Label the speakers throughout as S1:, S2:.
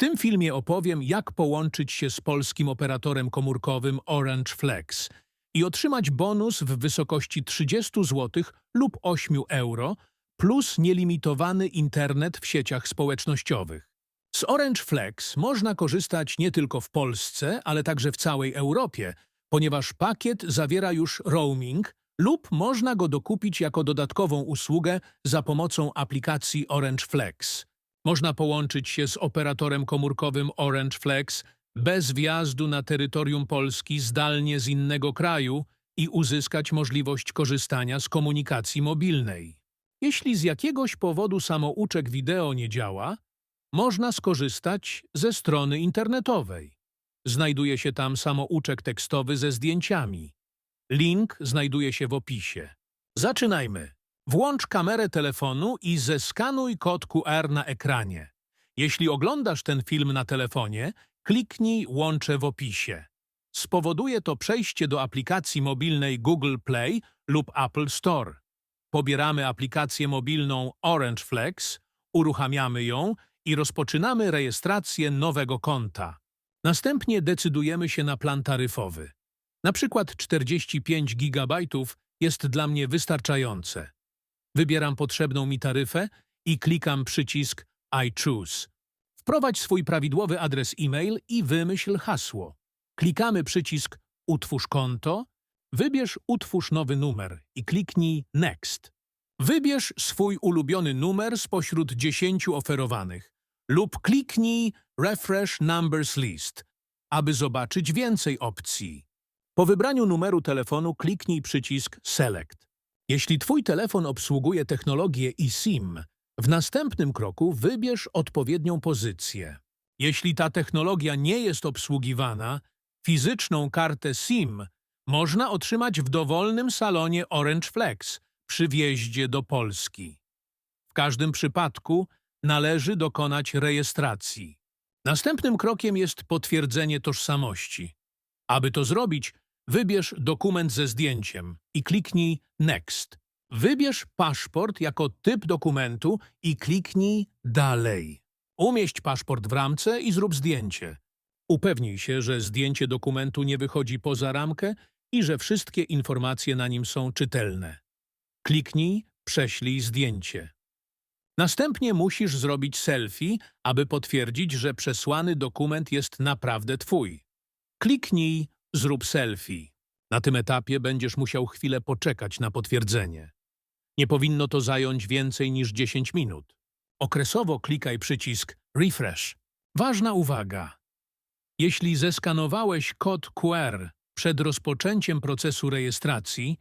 S1: tym filmie opowiem, jak połączyć się z polskim operatorem komórkowym Orange Flex i otrzymać bonus w wysokości 30 zł lub 8 euro plus nielimitowany internet w sieciach społecznościowych. Z Orange Flex można korzystać nie tylko w Polsce, ale także w całej Europie, ponieważ pakiet zawiera już roaming lub można go dokupić jako dodatkową usługę za pomocą aplikacji Orange Flex. Można połączyć się z operatorem komórkowym Orange Flex bez wjazdu na terytorium Polski zdalnie z innego kraju i uzyskać możliwość korzystania z komunikacji mobilnej. Jeśli z jakiegoś powodu samouczek wideo nie działa, można skorzystać ze strony internetowej. Znajduje się tam samouczek tekstowy ze zdjęciami. Link znajduje się w opisie. Zaczynajmy. Włącz kamerę telefonu i zeskanuj kod QR na ekranie. Jeśli oglądasz ten film na telefonie, kliknij łączę w opisie. Spowoduje to przejście do aplikacji mobilnej Google Play lub Apple Store. Pobieramy aplikację mobilną Orange Flex, uruchamiamy ją i rozpoczynamy rejestrację nowego konta. Następnie decydujemy się na plan taryfowy. Na przykład 45 GB jest dla mnie wystarczające. Wybieram potrzebną mi taryfę i klikam przycisk I choose. Wprowadź swój prawidłowy adres e-mail i wymyśl hasło. Klikamy przycisk Utwórz konto, wybierz Utwórz nowy numer i kliknij Next. Wybierz swój ulubiony numer spośród 10 oferowanych lub kliknij Refresh Numbers List, aby zobaczyć więcej opcji. Po wybraniu numeru telefonu kliknij przycisk Select. Jeśli Twój telefon obsługuje technologię eSIM, w następnym kroku wybierz odpowiednią pozycję. Jeśli ta technologia nie jest obsługiwana, fizyczną kartę SIM można otrzymać w dowolnym salonie Orange Flex przy wjeździe do Polski. W każdym przypadku należy dokonać rejestracji. Następnym krokiem jest potwierdzenie tożsamości. Aby to zrobić, wybierz dokument ze zdjęciem i kliknij Next. Wybierz paszport jako typ dokumentu i kliknij Dalej. Umieść paszport w ramce i zrób zdjęcie. Upewnij się, że zdjęcie dokumentu nie wychodzi poza ramkę i że wszystkie informacje na nim są czytelne. Kliknij Prześlij zdjęcie. Następnie musisz zrobić selfie, aby potwierdzić, że przesłany dokument jest naprawdę twój. Kliknij Zrób selfie. Na tym etapie będziesz musiał chwilę poczekać na potwierdzenie. Nie powinno to zająć więcej niż 10 minut. Okresowo klikaj przycisk Refresh. Ważna uwaga! Jeśli zeskanowałeś kod QR przed rozpoczęciem procesu rejestracji,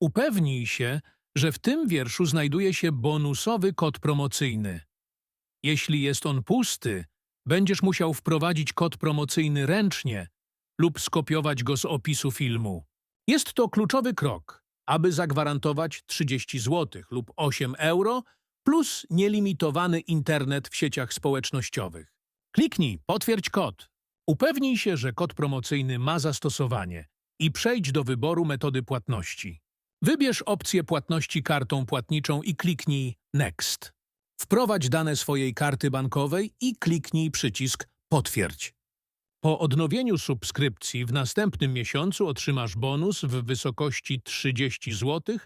S1: upewnij się, że w tym wierszu znajduje się bonusowy kod promocyjny. Jeśli jest on pusty, będziesz musiał wprowadzić kod promocyjny ręcznie lub skopiować go z opisu filmu. Jest to kluczowy krok, aby zagwarantować 30 zł lub 8 euro plus nielimitowany internet w sieciach społecznościowych. Kliknij Potwierdź kod. Upewnij się, że kod promocyjny ma zastosowanie i przejdź do wyboru metody płatności. Wybierz opcję płatności kartą płatniczą i kliknij Next. Wprowadź dane swojej karty bankowej i kliknij przycisk Potwierdź. Po odnowieniu subskrypcji w następnym miesiącu otrzymasz bonus w wysokości 30 zł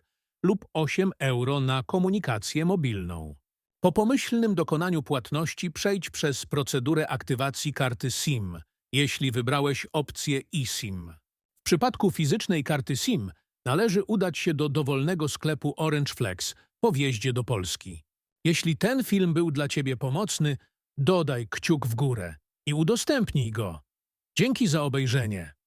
S1: lub 8 euro na komunikację mobilną. Po pomyślnym dokonaniu płatności przejdź przez procedurę aktywacji karty SIM, jeśli wybrałeś opcję eSIM. W przypadku fizycznej karty SIM należy udać się do dowolnego sklepu Orange Flex po wjeździe do Polski. Jeśli ten film był dla Ciebie pomocny, dodaj kciuk w górę i udostępnij go. Dzięki za obejrzenie.